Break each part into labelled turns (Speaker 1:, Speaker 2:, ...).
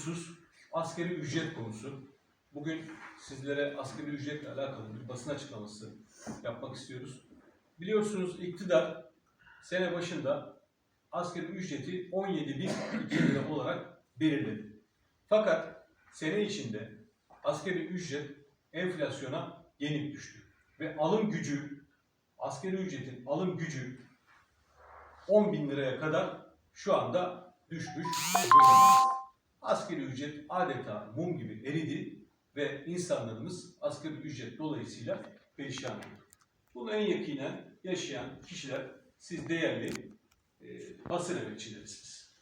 Speaker 1: husus askeri ücret konusu. Bugün sizlere askeri ücretle alakalı bir basın açıklaması yapmak istiyoruz. Biliyorsunuz iktidar sene başında askeri ücreti 17.002 lira olarak belirledi. Fakat sene içinde askeri ücret enflasyona yenik düştü. Ve alım gücü, askeri ücretin alım gücü 10 bin liraya kadar şu anda düşmüş. Asgari ücret adeta mum gibi eridi ve insanlarımız asgari ücret dolayısıyla perişan oldu. Bunu en yakinen yaşayan kişiler siz değerli e, basın emekçilerisiniz.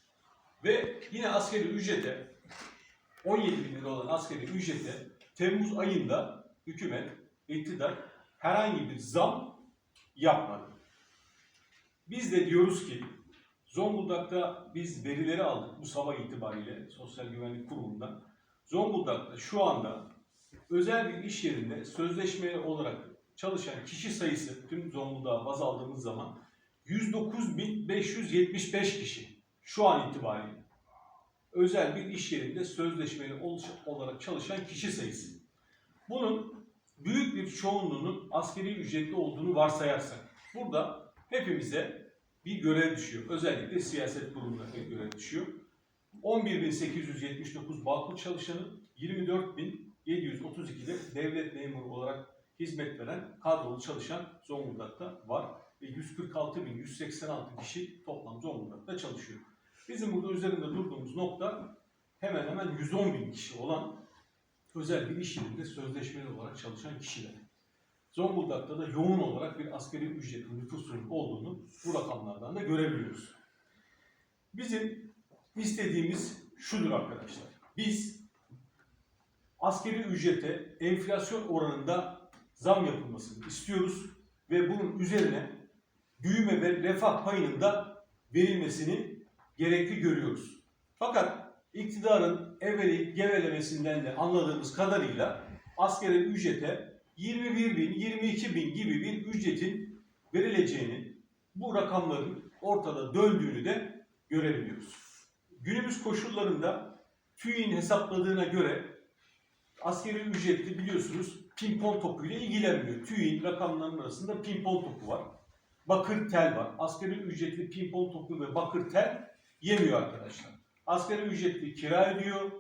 Speaker 1: Ve yine asgari ücrete 17 bin lira olan asgari ücrete Temmuz ayında hükümet, iktidar herhangi bir zam yapmadı. Biz de diyoruz ki Zonguldak'ta biz verileri aldık bu sabah itibariyle Sosyal Güvenlik Kurumu'ndan. Zonguldak'ta şu anda özel bir iş yerinde sözleşmeli olarak çalışan kişi sayısı tüm Zonguldak'a baz aldığımız zaman 109.575 kişi şu an itibariyle. Özel bir iş yerinde sözleşmeli ol- olarak çalışan kişi sayısı. Bunun büyük bir çoğunluğunun askeri ücretli olduğunu varsayarsak burada hepimize bir görev düşüyor. Özellikle siyaset bir görev düşüyor. 11.879 Bağkur çalışanı, 24.732 de devlet memuru olarak hizmet veren kadrolu çalışan Zonguldak'ta var. Ve 146.186 kişi toplam Zonguldak'ta çalışıyor. Bizim burada üzerinde durduğumuz nokta hemen hemen 110 bin kişi olan özel bir iş yerinde sözleşmeli olarak çalışan kişiler. Zonguldak'ta da yoğun olarak bir asgari ücretli nüfusun olduğunu bu rakamlardan da görebiliyoruz. Bizim istediğimiz şudur arkadaşlar. Biz askeri ücrete enflasyon oranında zam yapılmasını istiyoruz ve bunun üzerine büyüme ve refah payının da verilmesini gerekli görüyoruz. Fakat iktidarın evveleyip gevelemesinden de anladığımız kadarıyla askeri ücrete 21 bin, 22 bin gibi bir ücretin verileceğini, bu rakamların ortada döndüğünü de görebiliyoruz. Günümüz koşullarında TÜİ'nin hesapladığına göre askeri ücretli biliyorsunuz pimpon topuyla ilgilenmiyor. TÜİ'nin rakamlarının arasında pimpon topu var. Bakır tel var. Asgari ücretli pimpon topu ve bakır tel yemiyor arkadaşlar. Asgari ücretli kira ödüyor,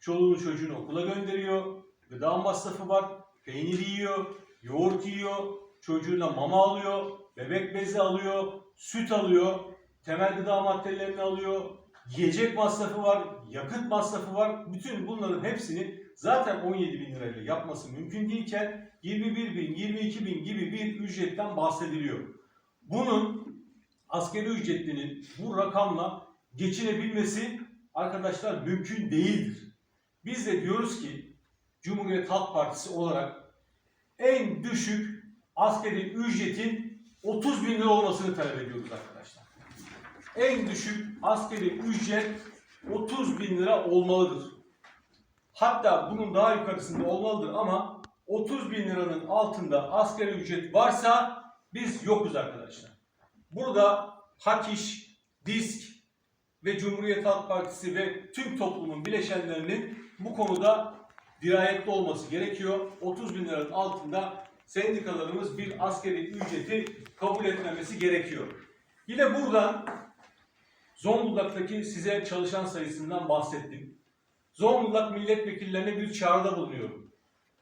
Speaker 1: çoluğunu çocuğunu okula gönderiyor, gıda masrafı var, peynir yiyor, yoğurt yiyor, çocuğuna mama alıyor, bebek bezi alıyor, süt alıyor, temel gıda maddelerini alıyor, yiyecek masrafı var, yakıt masrafı var. Bütün bunların hepsini zaten 17 bin lirayla yapması mümkün değilken 21 bin, 22 bin gibi bir ücretten bahsediliyor. Bunun askeri ücretlinin bu rakamla geçinebilmesi arkadaşlar mümkün değildir. Biz de diyoruz ki Cumhuriyet Halk Partisi olarak en düşük askeri ücretin 30 bin lira olmasını talep ediyoruz arkadaşlar. En düşük askeri ücret 30 bin lira olmalıdır. Hatta bunun daha yukarısında olmalıdır ama 30 bin liranın altında asgari ücret varsa biz yokuz arkadaşlar. Burada Hak İş, Disk ve Cumhuriyet Halk Partisi ve tüm toplumun bileşenlerinin bu konuda dirayetli olması gerekiyor. 30 bin liranın altında sendikalarımız bir askeri ücreti kabul etmemesi gerekiyor. Yine buradan Zonguldak'taki size çalışan sayısından bahsettim. Zonguldak milletvekillerine bir çağrıda bulunuyorum.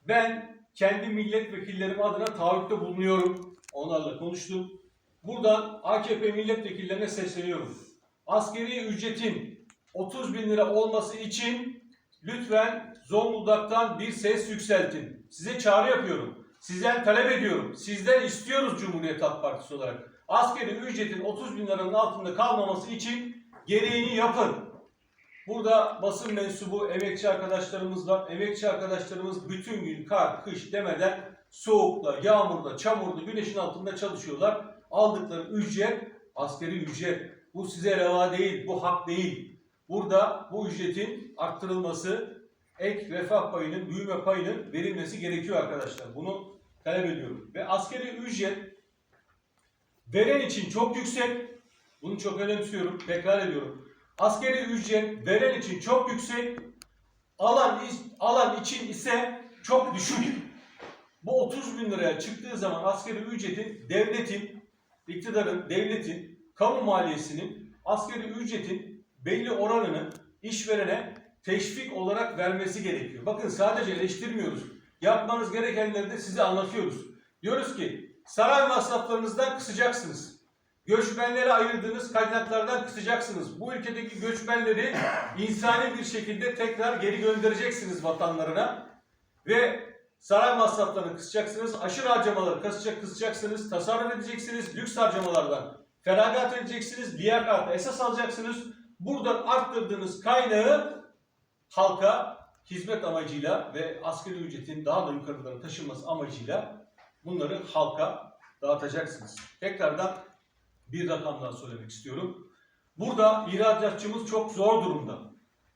Speaker 1: Ben kendi milletvekillerim adına taahhütte bulunuyorum. Onlarla konuştum. Buradan AKP milletvekillerine sesleniyorum. Askeri ücretin 30 bin lira olması için lütfen Zonguldak'tan bir ses yükseltin. Size çağrı yapıyorum. Sizden talep ediyorum. Sizden istiyoruz Cumhuriyet Halk Partisi olarak. Askeri ücretin 30 bin liranın altında kalmaması için gereğini yapın. Burada basın mensubu emekçi arkadaşlarımız var. Emekçi arkadaşlarımız bütün gün kar, kış demeden soğukta, yağmurda, çamurda, güneşin altında çalışıyorlar. Aldıkları ücret askeri ücret. Bu size reva değil, bu hak değil. Burada bu ücretin arttırılması, ek refah payının, büyüme payının verilmesi gerekiyor arkadaşlar. Bunu talep ediyorum. Ve askeri ücret veren için çok yüksek. Bunu çok önemsiyorum. Tekrar ediyorum. Askeri ücret veren için çok yüksek Alan, alan için ise çok düşük. Bu 30 bin liraya çıktığı zaman asgari ücretin devletin, iktidarın, devletin, kamu maliyesinin asgari ücretin belli oranını işverene teşvik olarak vermesi gerekiyor. Bakın sadece eleştirmiyoruz. Yapmanız gerekenleri de size anlatıyoruz. Diyoruz ki saray masraflarınızdan kısacaksınız. Göçmenlere ayırdığınız kaynaklardan kısacaksınız. Bu ülkedeki göçmenleri insani bir şekilde tekrar geri göndereceksiniz vatanlarına. Ve saray masraflarını kısacaksınız. Aşırı harcamaları kısacak, kısacaksınız. Tasarruf edeceksiniz. Lüks harcamalardan feragat edeceksiniz. Liyakatı esas alacaksınız. Buradan arttırdığınız kaynağı halka hizmet amacıyla ve asgari ücretin daha da yukarılara taşınması amacıyla bunları halka dağıtacaksınız. Tekrardan bir rakam daha söylemek istiyorum. Burada ihracatçımız çok zor durumda.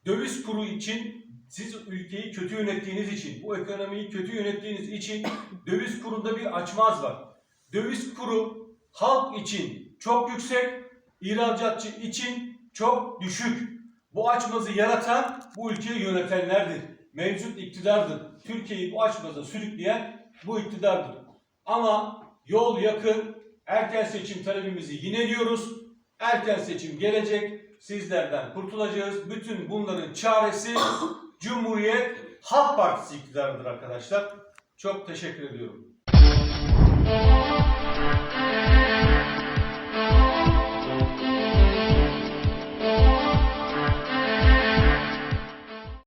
Speaker 1: Döviz kuru için siz ülkeyi kötü yönettiğiniz için, bu ekonomiyi kötü yönettiğiniz için döviz kurunda bir açmaz var. Döviz kuru halk için çok yüksek, ihracatçı için çok düşük. Bu açmazı yaratan bu ülkeyi yönetenlerdir. Mevcut iktidardır. Türkiye'yi bu açmaza sürükleyen bu iktidardır. Ama yol yakın. Erken seçim talebimizi yineliyoruz. Erken seçim gelecek. Sizlerden kurtulacağız. Bütün bunların çaresi Cumhuriyet Halk Partisi iktidarıdır arkadaşlar. Çok teşekkür ediyorum.